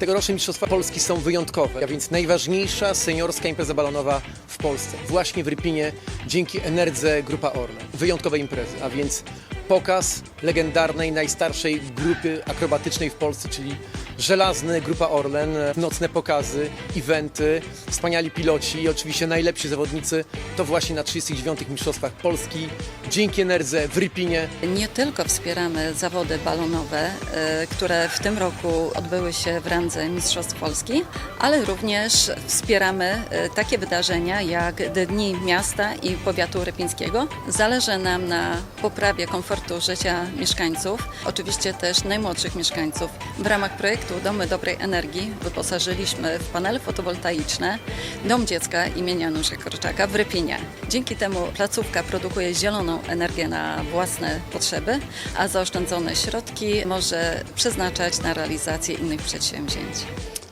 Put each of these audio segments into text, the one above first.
Tegoroczne Mistrzostwa Polski są wyjątkowe, a więc najważniejsza seniorska impreza balonowa w Polsce. Właśnie w Rypinie dzięki Enerdze Grupa Orlen. Wyjątkowe imprezy, a więc pokaz legendarnej, najstarszej grupy akrobatycznej w Polsce, czyli żelazny Grupa Orlen, nocne pokazy, eventy, wspaniali piloci i oczywiście najlepsi zawodnicy to właśnie na 39. Mistrzostwach Polski dzięki Enerdze w Rypinie Nie tylko wspieramy zawody balonowe, e, które w tym roku odbyły się w randze Mistrzostw Polski, ale również wspieramy e, takie wydarzenia jak Dni Miasta i Powiatu Rypińskiego. Zależy nam na poprawie komfortu życia mieszkańców, oczywiście też najmłodszych mieszkańców. W ramach projektu Domy Dobrej Energii wyposażyliśmy w panele fotowoltaiczne Dom Dziecka imienia Janusza Korczaka w Rypinie. Dzięki temu placówka produkuje zieloną energię na własne potrzeby, a zaoszczędzone środki może przeznaczać na realizację innych przedsięwzięć.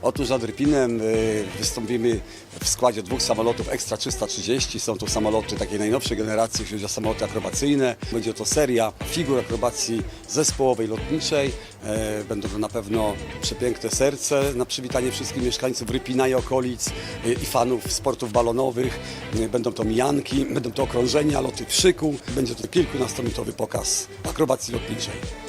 Otóż nad Rypinem y, wystąpimy w składzie dwóch samolotów Extra 330. Są to samoloty takiej najnowszej generacji, jeśli chodzi o samoloty akrobacyjne. Będzie to seria figur akrobacji zespołowej lotniczej. E, Będą to na pewno przepiękne serce na przywitanie wszystkich mieszkańców Rypina i okolic y, i fanów sportów balonowych. Y, Będą to mijanki, będą to okrążenia, loty w szyku. Będzie to kilkunastominutowy pokaz akrobacji lotniczej.